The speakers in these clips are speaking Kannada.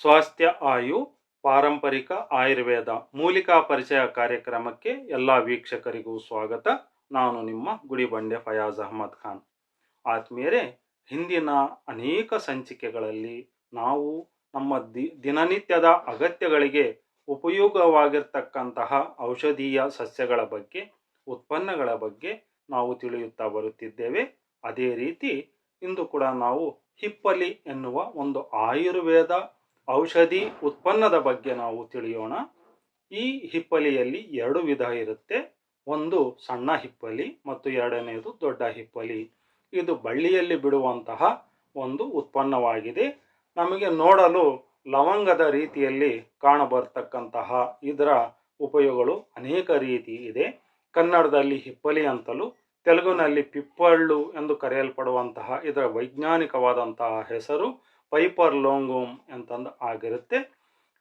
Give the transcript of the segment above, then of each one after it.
ಸ್ವಾಸ್ಥ್ಯ, ಆಯು, ಪಾರಂಪರಿಕ ಆಯುರ್ವೇದ ಮೂಲಿಕಾ ಪರಿಚಯ ಕಾರ್ಯಕ್ರಮಕ್ಕೆ ಎಲ್ಲ ವೀಕ್ಷಕರಿಗೂ ಸ್ವಾಗತ. ನಾನು ನಿಮ್ಮ ಗುಡಿಬಂಡೆ ಫಯಾಜ್ ಅಹಮದ್ ಖಾನ್. ಆತ್ಮೀಯರೇ, ಹಿಂದಿನ ಅನೇಕ ಸಂಚಿಕೆಗಳಲ್ಲಿ ನಾವು ನಮ್ಮ ದಿ, ದಿನನಿತ್ಯದ ಅಗತ್ಯಗಳಿಗೆ ಉಪಯೋಗವಾಗಿರ್ತಕ್ಕಂತಹ ಔಷಧೀಯ ಸಸ್ಯಗಳ ಬಗ್ಗೆ, ಉತ್ಪನ್ನಗಳ ಬಗ್ಗೆ ನಾವು ತಿಳಿಯುತ್ತಾ ಬರುತ್ತಿದ್ದೇವೆ. ಅದೇ ರೀತಿ ಇಂದು ಕೂಡ ನಾವು ಹಿಪ್ಪಲಿ ಎನ್ನುವ ಒಂದು ಆಯುರ್ವೇದ ಔಷಧಿ ಉತ್ಪನ್ನದ ಬಗ್ಗೆ ನಾವು ತಿಳಿಯೋಣ. ಈ ಹಿಪ್ಪಲಿಯಲ್ಲಿ ಎರಡು ವಿಧ ಇರುತ್ತೆ. ಒಂದು ಸಣ್ಣ ಹಿಪ್ಪಲಿ ಮತ್ತು ಎರಡನೆಯದು ದೊಡ್ಡ ಹಿಪ್ಪಲಿ. ಇದು ಬಳ್ಳಿಯಲ್ಲಿ ಬಿಡುವಂತಹ ಒಂದು ಉತ್ಪನ್ನವಾಗಿದೆ. ನಮಗೆ ನೋಡಲು ಲವಂಗದ ರೀತಿಯಲ್ಲಿ ಕಾಣಬರ್ತಕ್ಕಂತಹ ಇದರ ಉಪಯೋಗಗಳು ಅನೇಕ ರೀತಿ ಇದೆ. ಕನ್ನಡದಲ್ಲಿ ಹಿಪ್ಪಲಿ ಅಂತಲೂ, ತೆಲುಗಿನಲ್ಲಿ ಪಿಪ್ಪಳ್ಳು ಎಂದು ಕರೆಯಲ್ಪಡುವಂತಹ ಇದರ ವೈಜ್ಞಾನಿಕವಾದಂತಹ ಹೆಸರು ಪೈಪರ್ ಲೋಂಗೋಮ್ ಅಂತಂದು ಆಗಿರುತ್ತೆ.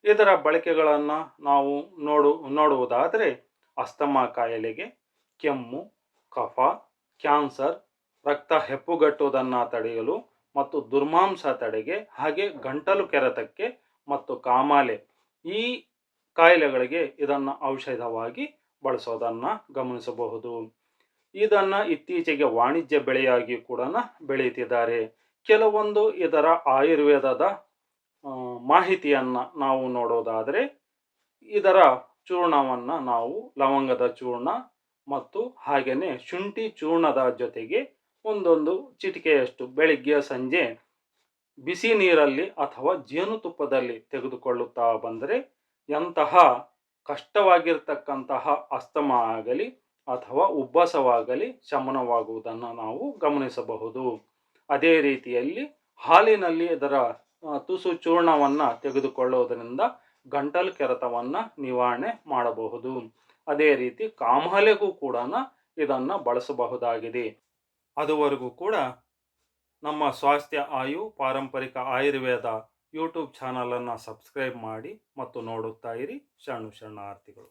ಇದರ ಬಳಕೆಗಳನ್ನು ನಾವು ನೋಡು, ನೋಡುವುದಾದರೆ ಅಸ್ತಮಾ ಕಾಯಿಲೆಗೆ ಕೆಮ್ಮು, ಕಫ, ಕ್ಯಾನ್ಸರ್, ರಕ್ತ ಹೆಪ್ಪುಗಟ್ಟುವುದನ್ನು ತಡೆಯಲು ಮತ್ತು ದುರ್ಮಾಂಸ ತಡೆಗೆ ಹಾಗೆ ಗಂಟಲು ಕೆರೆತಕ್ಕೆ ಮತ್ತು ಕಾಮಾಲೆ ಈ ಕಾಯಿಲೆಗಳಿಗೆ ಇದನ್ನು ಔಷಧವಾಗಿ ಬಳಸೋದನ್ನು ಗಮನಿಸಬಹುದು. ಇದನ್ನು ಇತ್ತೀಚೆಗೆ ವಾಣಿಜ್ಯ ಬೆಳೆಯಾಗಿ ಕೂಡ ಬೆಳೆಯುತ್ತಿದ್ದಾರೆ. ಕೆಲವೊಂದು ಇದರ ಆಯುರ್ವೇದದ ಮಾಹಿತಿಯನ್ನು ನಾವು ನೋಡೋದಾದರೆ ಇದರ ಚೂರ್ಣವನ್ನು ನಾವು ಲವಂಗದ ಚೂರ್ಣ ಮತ್ತು ಹಾಗೆಯೇ ಶುಂಠಿ ಚೂರ್ಣದ ಜೊತೆಗೆ ಒಂದೊಂದು ಚಿಟಿಕೆಯಷ್ಟು ಬೆಳಿಗ್ಗೆ ಸಂಜೆ ಬಿಸಿ ನೀರಲ್ಲಿ ಅಥವಾ ಜೇನುತುಪ್ಪದಲ್ಲಿ ತೆಗೆದುಕೊಳ್ಳುತ್ತಾ ಬಂದರೆ ಎಂತಹ ಕಷ್ಟವಾಗಿರ್ತಕ್ಕಂತಹ ಅಸ್ತಮ ಆಗಲಿ ಅಥವಾ ಉಬ್ಬಸವಾಗಲಿ ಶಮನವಾಗುವುದನ್ನು ನಾವು ಗಮನಿಸಬಹುದು. ಅದೇ ರೀತಿಯಲ್ಲಿ ಹಾಲಿನಲ್ಲಿ ಅದರ ತುಸು ಚೂರ್ಣವನ್ನು ತೆಗೆದುಕೊಳ್ಳುವುದರಿಂದ ಗಂಟಲು ಕೆರೆತವನ್ನು ನಿವಾರಣೆ ಮಾಡಬಹುದು. ಅದೇ ರೀತಿ ಕಾಮಾಲೆಗೂ ಕೂಡ ಇದನ್ನು ಬಳಸಬಹುದಾಗಿದೆ. ಅದುವರೆಗೂ ಕೂಡ ನಮ್ಮ ಸ್ವಾಸ್ಥ್ಯ ಆಯು, ಪಾರಂಪರಿಕ ಆಯುರ್ವೇದ ಯೂಟ್ಯೂಬ್ ಚಾನಲನ್ನು ಸಬ್ಸ್ಕ್ರೈಬ್ ಮಾಡಿ ಮತ್ತು ನೋಡುತ್ತಾ ಇರಿ. ಶರಣು ಶರಣಾರ್ಥಿಗಳು.